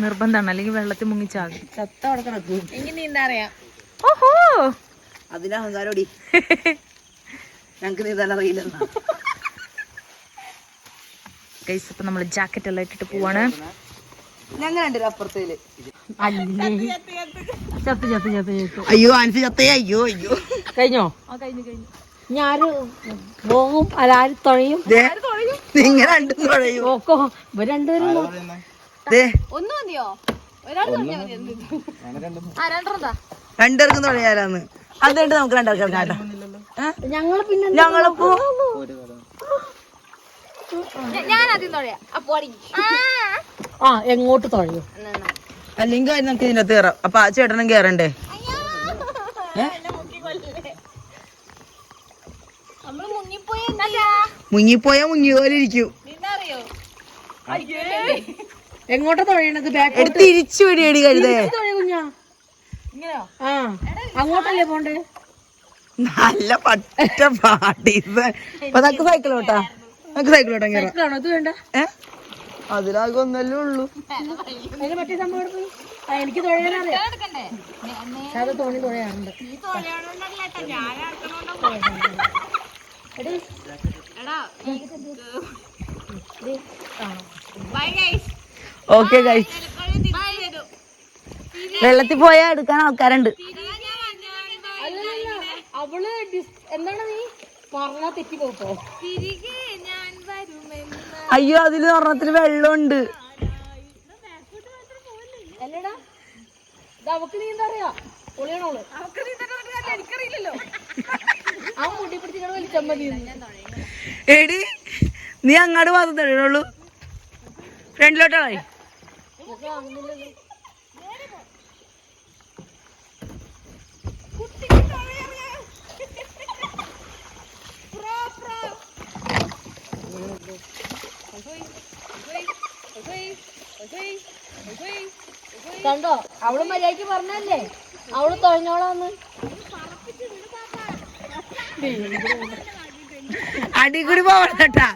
നിർബന്ധമാണ്. അല്ലെങ്കിൽ വെള്ളത്തിൽ മുങ്ങിച്ചാകും. ചത്ത അവിടെ കിടക്കും എനിക്ക് നീന്താ അറിയാം? ഓഹോ! അതിന് ഞങ്ങക്ക് നീന്താൻ അറിയില്ലെന്നാ. ഗൈസ് ഇപ്പൊ നമ്മൾ ജാക്കറ്റ് എല്ലാം ഇട്ടിട്ട് പോവാണ്. ഞങ്ങൾ രണ്ടു അപ്പുറത്തേൽ. ചത്ത് ചത്ത് ചത്ത്. ചത്ത് അയ്യോ. ആൻസി ചത്തേ അയ്യോ അയ്യോ കഴിഞ്ഞോ ഞാൻ പോകും അതാര് തുഴയും? നിങ്ങൾ രണ്ടും തുഴയും. ഓക്കോ ഇവർ രണ്ടുപേരും ദേ. ഒന്ന് മതിയോ? ഒരാൾ രണ്ടെണ്ണതാ രണ്ടുപേർക്കും തുഴയാലാന്ന് അതുകൊണ്ട് നമുക്ക് രണ്ടുപേർക്ക് കേട്ടോ. ഞങ്ങൾ പിന്നെ ഞങ്ങളിപ്പോ ആ. എങ്ങോട്ട് തുഴയോ അല്ലെങ്കിൽ നമുക്ക് ഇതിനകത്ത് കയറാം അപ്പൊ ആ ചേട്ടനും കേറണ്ടേ? നമ്മൾ മുങ്ങിപ്പോയി മുങ്ങിപ്പോയാ മുങ്ങി പോലെ ഇരിക്കൂ. നിന്നറിയോ? എങ്ങോട്ടാ തുഴയണത് ബാക്ക് തിരിച്ചു വിടിയടി കഴുതേ ആ അങ്ങോട്ടല്ലേ പോണ്ടേ? നല്ല പട്ട പാട്ടീസ് അപ്പൊ നമുക്ക് സൈക്കിൾ കേട്ടാ നമുക്ക് കയറാം. ഇതാണോ ഇത് വേണ്ട. ഏ? അതിലാകെ ഒന്നല്ലേ ഉള്ളൂ അതിന് പറ്റിയ സംഭവം ആ, എനിക്ക് തുഴയാനറിയാം എടുക്കണ്ടേ? അത് തോണി തുഴയാറുണ്ട്. എടി. ഓക്കെ ഗൈസ് വെള്ളത്തിൽ പോയാൽ എടുക്കാൻ ആൾക്കാരുണ്ട്. അല്ലല്ല അവൾ എന്താണ് നീ? പറഞ്ഞാ തെറ്റി പോക്കോ തിരികെ ഞാൻ വരുമെന്ന്. അയ്യോ അതിൽ ഒരെണ്ണത്തിൽ വെള്ളമുണ്ട്. അല്ലടാ ഇത് അവക്ക് നീ എന്താ പൊളിയാണോൾ എനിക്കറിയില്ലല്ലോ. ആ മുടി പിടിച്ചിങ്ങനെ വലിച്ചമ്മതി എടി നീ അങ്ങോട്ട് തരുള്ളൂ ഫ്രണ്ടിലോട്ടായി കണ്ടോ? അവൾ മര്യാദയ്ക്ക് പറഞ്ഞല്ലേ അവൾ തൊഴഞ്ഞോളാന്ന്. അടി കൂടി പോവണം കേട്ടാ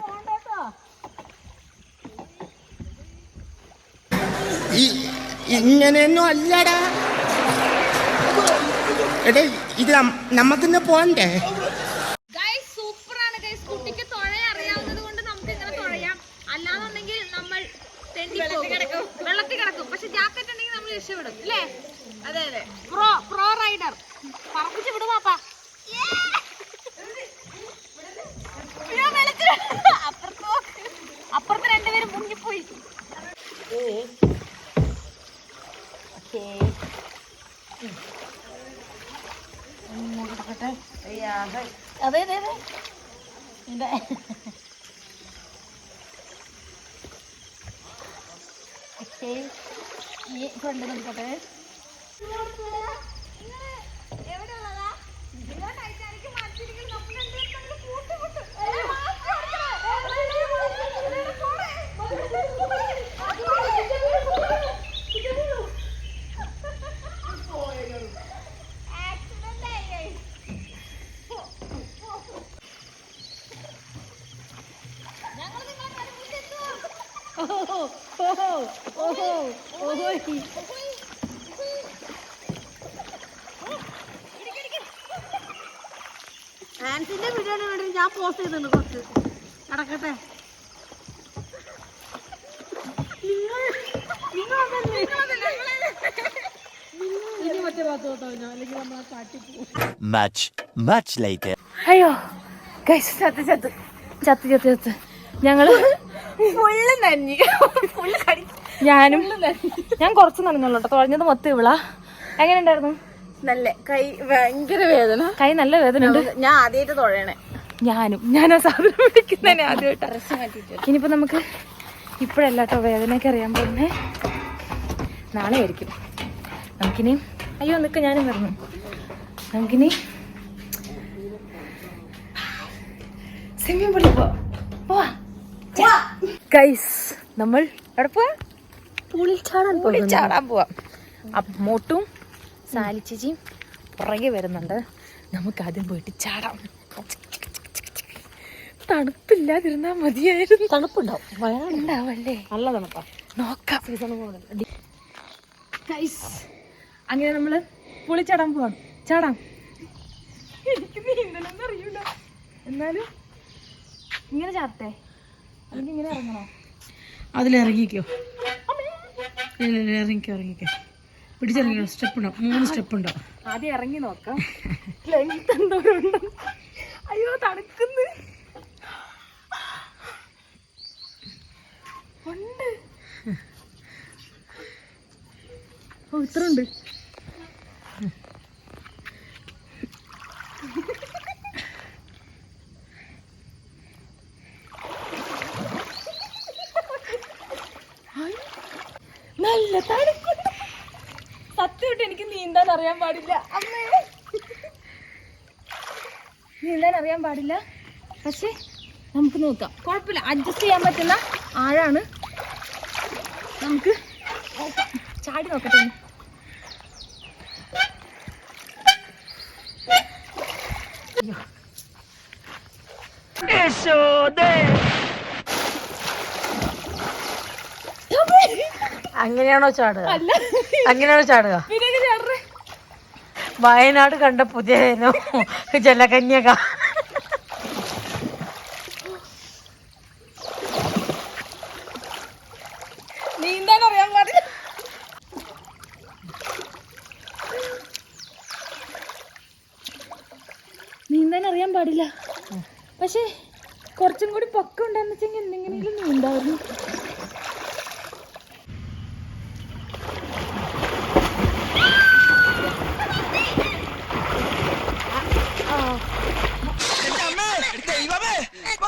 ഇങ്ങനെയൊന്നും അല്ലടാ. എടേ ഇത് നമ്മക്കിന്ന് പോണ്ടേ ഗൈസ് സൂപ്പറാണ് ഗൈസ് കുട്ടിക്ക് തുഴയ അറിയാവുന്നത് കൊണ്ട് നമുക്ക് ഇങ്ങനെ തുഴയാം അല്ലാന്നുണ്ടെങ്കിൽ നമ്മൾ തെണ്ടി പോകും. വെള്ളത്തിൽ കിടക്കും പക്ഷെ ജാക്കറ്റ് ഉണ്ടെങ്കിൽ നമ്മൾ രക്ഷപ്പെടും അല്ലേ അതെ അതെ പ്രോ പ്രോ റൈഡർ പറപ്പിച്ച് വിടും പാപ്പാ അയ്യോ, വെള്ളത്തിൽ അപ്പുറത്ത് നോക്ക്. അപ്പുറത്ത് രണ്ടുപേരും മുങ്ങിപ്പോയി അതെ അതെ അതെ ഇന്റെ ഓക്കേ. ഈ ഫ്രണ്ട് നോക്കട്ടെ? ഓഹോ ഓഹോ ഓഹോ ഓഹോ ആൻസിന്റെ വീഡിയോ വേണ്ടി ഞാൻ പോസ്റ്റ് ചെയ്തിട്ടുണ്ട് കുറച്ച് നടക്കട്ടെ ഇനി മറ്റേ ഭാഗത്ത് നോട്ടോ അല്ലെങ്കിൽ നമ്മൾ കാട്ടിപ്പോ. അയ്യോ ഗൈസ് ചത്ത് ചത്ത്. ചത്ത് ചത്ത് ചത്ത്. ഞങ്ങൾ ഫുള്ള് നഞ്ഞി ഫുള്ള് ഞാനും ഞാൻ കുറച്ച് നനഞ്ഞുള്ളൂ കേട്ടോ. തുഴഞ്ഞത് മൊത്തം ഇവിള. എങ്ങനെ ഉണ്ടായിരുന്നു നല്ല കൈ ഭയങ്കര വേദന. കൈ നല്ല വേദന ഉണ്ട് ഞാൻ ആദ്യമായിട്ട് തുഴയണേ. ഞാനും. ഞാൻ ആ സാധനം പിടിക്കുന്നതന്നെ ആദ്യമായിട്ടാണ് ഇനിയിപ്പോ നമുക്ക് ഇപ്പോഴല്ല കേട്ടോ വേദനയൊക്കെ അറിയാൻ പോകുന്നേ. നാളെ ആയിരിക്കും. നമുക്കിനി അയ്യോ നിൽക്ക ഞാനും പറഞ്ഞു നമുക്കിനി സ്വിമ്മിംഗ് പൂളിൽ പോവാ. ഗൈസ് നമ്മൾ എവിടെ പോവാ? പൂളിൽ ചാടാൻ പൂളിൽ ചാടാൻ പോവാം മോട്ടും സാലിച്ചേച്ചിയും പുറകെ വരുന്നുണ്ട്. നമുക്ക് ആദ്യം പോയിട്ട് ചാടാം. തണുപ്പില്ലാതിരുന്നാ മതിയായിരുന്നു. തണുപ്പുണ്ടാവും. നല്ല തണുപ്പാ. നോക്കാം. ഗൈസ് അങ്ങനെ നമ്മൾ പൊളിച്ചാടാൻ ചാടാൻ പോവാം. ചാടാം. എനിക്ക് നീന്തലൊന്നും അറിയൂല. എന്നാലും ഇങ്ങനെ ചാടട്ടെ. അതിലിറങ്ങിക്കോ. ഇറങ്ങിക്കോ ഇറങ്ങിക്കോ. പിടിച്ചിറങ്ങിക്കോ. സ്റ്റെപ്പ് ഉണ്ടോ മൂന്ന് സ്റ്റെപ്പ് ഉണ്ടോ ആദ്യം ഇറങ്ങി നോക്കാം. ലെങ്ത് അയ്യോ തണുക്കുന്നു. ഉണ്ട്. ഓ ഇത്ര ഉണ്ട് സത്യമായിട്ട് എനിക്ക് നീന്താൻ അറിയാൻ പാടില്ല. അമ്മേ. നീന്താൻ അറിയാൻ പാടില്ല. പക്ഷേ നമുക്ക് നോക്കാം. കുഴപ്പമില്ല. അഡ്ജസ്റ്റ് ചെയ്യാൻ പറ്റുന്ന ആഴാണ്. നമുക്ക് ചാടി നോക്കട്ടെ ഇനി. അങ്ങനെയാണോ ചാടുക? അങ്ങനെയാണോ ചാടുക? വയനാട് കണ്ട പുതിയ ജലകന്യക. നീന്താൻ അറിയാൻ പാടില്ല നീന്താൻ അറിയാൻ പാടില്ല. പക്ഷേ കുറച്ചും കൂടി പൊക്കം ഉണ്ടെന്ന് വെച്ചെങ്കിൽ എന്തെങ്കിലും നീന്തായിരുന്നു ദൈവമേ ഇപ്പൊ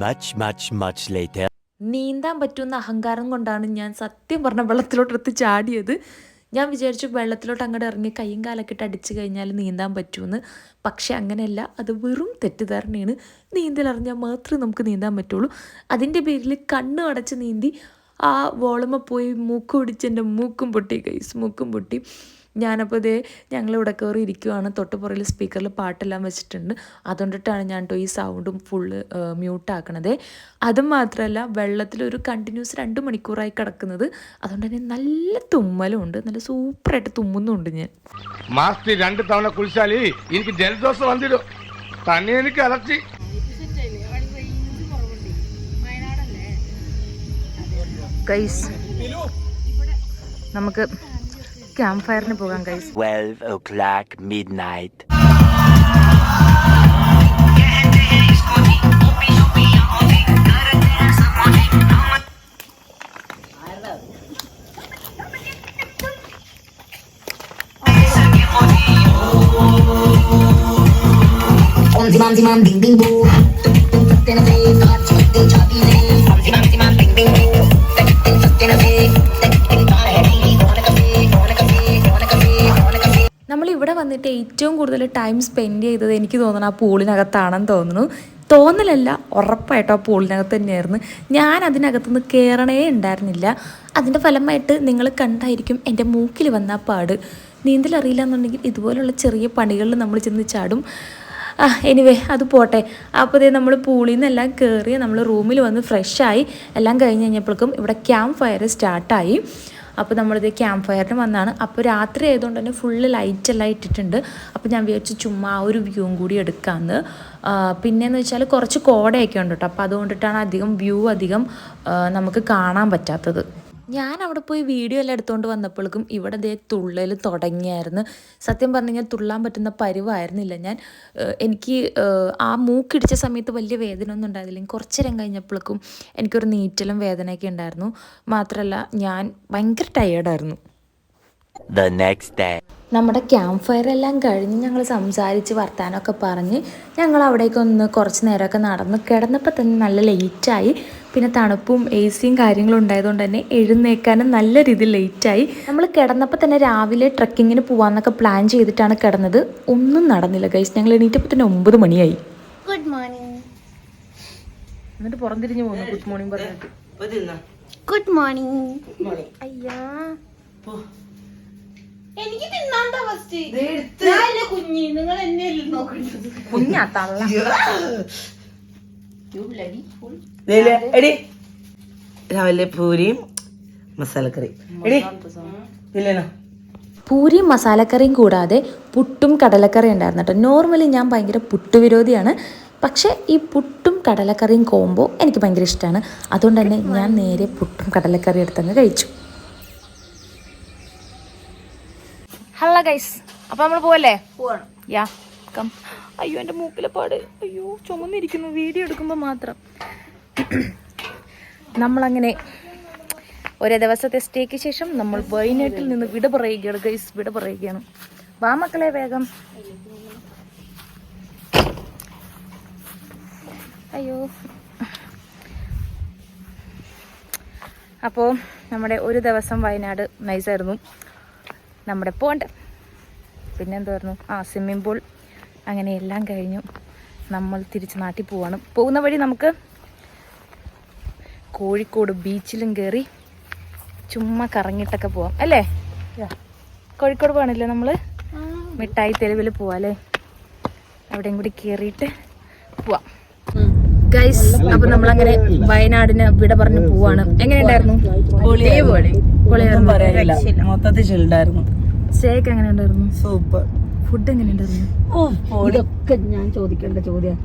Much, much, much later. നീന്താൻ പറ്റുന്ന അഹങ്കാരം കൊണ്ടാണ് ഞാൻ സത്യം പറഞ്ഞ വെള്ളത്തിലോട്ടെടുത്ത് ചാടിയത്. ഞാൻ വിചാരിച്ചു വെള്ളത്തിലോട്ട് അങ്ങോട്ട് ഇറങ്ങി കൈയും കാലൊക്കെ ഇട്ട് അടിച്ചു കഴിഞ്ഞാൽ നീന്താൻ പറ്റുമെന്ന് പക്ഷെ അങ്ങനെയല്ല അത് വെറും തെറ്റിദ്ധാരണയാണ്. നീന്തലറിഞ്ഞാൽ മാത്രമേ നമുക്ക് നീന്താൻ പറ്റുള്ളൂ. അതിന്റെ പേരിൽ കണ്ണ് അടച്ച് നീന്തി ആ വോളമ്മ പോയി മൂക്ക് പിടിച്ച് എന്റെ മൂക്കും പൊട്ടി കൈസ് മൂക്കും പൊട്ടി. ഞാനപ്പോൾ ഇതേ ഞങ്ങൾ ഇവിടെ കയറി ഇരിക്കുവാണ്. തൊട്ട് പുറകിൽ സ്പീക്കറിൽ പാട്ടെല്ലാം വെച്ചിട്ടുണ്ട്. അതുകൊണ്ടിട്ടാണ് ഞാൻ കേട്ടോ ഈ സൗണ്ടും ഫുള്ള് മ്യൂട്ടാക്കണത് അതും മാത്രമല്ല വെള്ളത്തിലൊരു കണ്ടിന്യൂസ് രണ്ട് മണിക്കൂറായി കിടക്കുന്നത്. അതുകൊണ്ട് തന്നെ നല്ല തുമ്മലുണ്ട്. നല്ല സൂപ്പറായിട്ട് തുമ്മുന്നുണ്ട് ഞാൻ. മാസത്തിൽ രണ്ട് തവണ കുളിച്ചാൽ എനിക്ക് ജലദോഷം വന്നിരും തന്നെ എനിക്ക് അലർച്ചി നമുക്ക് ക്യാമ്പ് ഫയറിന് പോകാം guys 12 o'clock midnight. Om zimam zimam bing bing boo. Tena se kaach katte chati se. Om zimam ഇവിടെ വന്നിട്ട് ഏറ്റവും കൂടുതൽ ടൈം സ്പെൻഡ് ചെയ്തത് എനിക്ക് തോന്നുന്നു ആ പൂളിനകത്താണെന്ന് തോന്നുന്നു. തോന്നലല്ല ഉറപ്പായിട്ടും ആ പൂളിനകത്ത് തന്നെയായിരുന്നു. ഞാൻ അതിനകത്തുനിന്ന് കയറണേ ഉണ്ടായിരുന്നില്ല. അതിന്റെ ഫലമായിട്ട് നിങ്ങൾ കണ്ടായിരിക്കും എന്റെ മൂക്കിൽ വന്ന പാട്. നീന്തൽ അറിയില്ല എന്നുണ്ടെങ്കിൽ ഇതുപോലുള്ള ചെറിയ പണികളിൽ നമ്മൾ ചെന്ന് ചാടും. ആ എനിവേ അത് പോട്ടെ. അപ്പോൾ നമ്മൾ പൂളിൽ നിന്നെല്ലാം കയറി നമ്മൾ റൂമിൽ വന്ന് ഫ്രഷായി എല്ലാം കഴിഞ്ഞ് കഴിഞ്ഞപ്പോഴേക്കും ഇവിടെ ക്യാമ്പ് ഫയർ സ്റ്റാർട്ടായി അപ്പോൾ നമ്മളിത് ക്യാമ്പ് ഫയറിന് വന്നതാണ് അപ്പോൾ രാത്രി ആയതുകൊണ്ട് തന്നെ ഫുള്ള് ലൈറ്റ് എല്ലാം ഇട്ടിട്ടുണ്ട്. അപ്പോൾ ഞാൻ വിചാരിച്ചു ചുമ്മാ ഒരു വ്യൂവും കൂടി എടുക്കാമെന്ന് പിന്നെയെന്ന് വെച്ചാൽ കുറച്ച് കോടയൊക്കെ ഉണ്ട് കേട്ടോ അപ്പോൾ അതുകൊണ്ടിട്ടാണ് അധികം വ്യൂ അധികം നമുക്ക് കാണാൻ പറ്റാത്തത്. ഞാൻ അവിടെ പോയി വീഡിയോ എല്ലാം എടുത്തുകൊണ്ട് വന്നപ്പോഴേക്കും ഇവിടെ ദേ തുള്ളൽ തുടങ്ങിയായിരുന്നു. സത്യം പറഞ്ഞു കഴിഞ്ഞാൽ തുള്ളാൻ പറ്റുന്ന പരിവായിരുന്നില്ല ഞാൻ. എനിക്ക് ആ മൂക്കിടിച്ച സമയത്ത് വലിയ വേദന ഒന്നും ഉണ്ടായിരുന്നില്ല കുറച്ച് നേരം കഴിഞ്ഞപ്പോഴേക്കും എനിക്കൊരു നീറ്റലും വേദനയൊക്കെ ഉണ്ടായിരുന്നു. മാത്രമല്ല ഞാൻ ഭയങ്കര ടയേർഡായിരുന്നു. നമ്മുടെ ക്യാമ്പ് ഫയർ എല്ലാം കഴിഞ്ഞ് ഞങ്ങൾ സംസാരിച്ച് വർത്താനമൊക്കെ പറഞ്ഞ് ഞങ്ങൾ അവിടേക്കൊന്ന് കുറച്ച് നേരമൊക്കെ നടന്ന് കിടന്നപ്പോൾ തന്നെ നല്ല ലേറ്റായി പിന്നെ തണുപ്പും എ സിയും കാര്യങ്ങളും ഉണ്ടായതുകൊണ്ട് തന്നെ എഴുന്നേക്കാനും നല്ല രീതിയിൽ ലേറ്റായി നമ്മൾ കിടന്നപ്പോൾ തന്നെ രാവിലെ ട്രക്കിങ്ങിന് പോകാമെന്നൊക്കെ പ്ലാൻ ചെയ്തിട്ടാണ് കിടന്നത്. ഒന്നും നടന്നില്ല ഗൈസ് ഞങ്ങൾ എണീറ്റപ്പോൾ തന്നെ ഒമ്പത് മണിയായി. ഗുഡ് മോർണിംഗ് എന്നിട്ട് പുറംതിരിഞ്ഞു പോകുന്നു ഗുഡ് മോർണിംഗ് പറഞ്ഞിട്ട്. ഗുഡ് മോർണിംഗ് അയ്യാ. എനിക്ക് തിന്നാണ്ട ഫസ്റ്റ് കുഞ്ഞി? നിങ്ങൾ എന്നെ നോക്കണ്ടത്? കുഞ്ഞാ തള്ള. എടി. രാവിലെ പൂരിയും മസാലക്കറി. എടി. ഇല്ലേനോ പൂരിയും മസാലക്കറിയും കൂടാതെ പുട്ടും കടലക്കറിയും ഉണ്ടായിരുന്നു കേട്ടോ. നോർമലി ഞാൻ ഭയങ്കര പുട്ട് വിരോധിയാണ്. പക്ഷേ ഈ പുട്ടും കടലക്കറിയും കോമ്പോ എനിക്ക് ഭയങ്കര ഇഷ്ടമാണ്. അതുകൊണ്ട് തന്നെ ഞാൻ നേരെ പുട്ടും കടലക്കറിയും എടുത്തങ്ങ് കഴിച്ചു. ഹലോ ഗൈസ് അപ്പൊ നമ്മൾ പോവല്ലേ? യാ കം അയ്യോ എന്റെ മൂക്കിലെ പാട്. അയ്യോ ചുമന്നിരിക്കുന്നു. വീഡിയോ എടുക്കുമ്പോൾ മാത്രം. നമ്മളങ്ങനെ ഒരേ ദിവസത്തെ സ്റ്റേക്ക് ശേഷം നമ്മൾ വയനാട്ടിൽ നിന്ന് വിട പറയുകയാണ്. ഗൈസ് വിട പറയുകയാണ്. വാ മക്കളെ വേഗം. അയ്യോ. അപ്പോൾ നമ്മുടെ ഒരു ദിവസം വയനാട് നൈസായിരുന്നു. നമ്മുടെ പോണ്ട്. പിന്നെ എന്തായിരുന്നു ആ സ്വിമ്മിംഗ് പൂൾ അങ്ങനെ എല്ലാം കഴിഞ്ഞു. നമ്മൾ തിരിച്ച് നാട്ടിൽ പോവാണ്. പോകുന്ന വഴി നമുക്ക് കോഴിക്കോട് ബീച്ചിലും കയറി ചുമ്മാ കറങ്ങിട്ടൊക്കെ പോവാം. അല്ലേ? കോഴിക്കോട് പോകണില്ലേ നമ്മൾ? മിഠായി തെരുവിൽ പോവാം അല്ലേ? അവിടെയും കൂടി കയറിയിട്ട് പോവാം. ഗൈസ് അപ്പൊ നമ്മളങ്ങനെ വയനാടിന് വിട പറഞ്ഞ് പോവാണ്. എങ്ങനെയുണ്ടായിരുന്നു? എങ്ങനെ ഉണ്ടായിരുന്നു? സൂപ്പർ ഫുഡ് എങ്ങനെ ഉണ്ടായിരുന്നു? ഇതൊക്കെ ഞാൻ ചോദിക്കേണ്ട ചോദ്യം.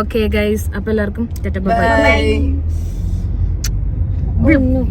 ഓക്കെ ഗൈസ് അപ്പൊ എല്ലാവർക്കും ബൈ 不。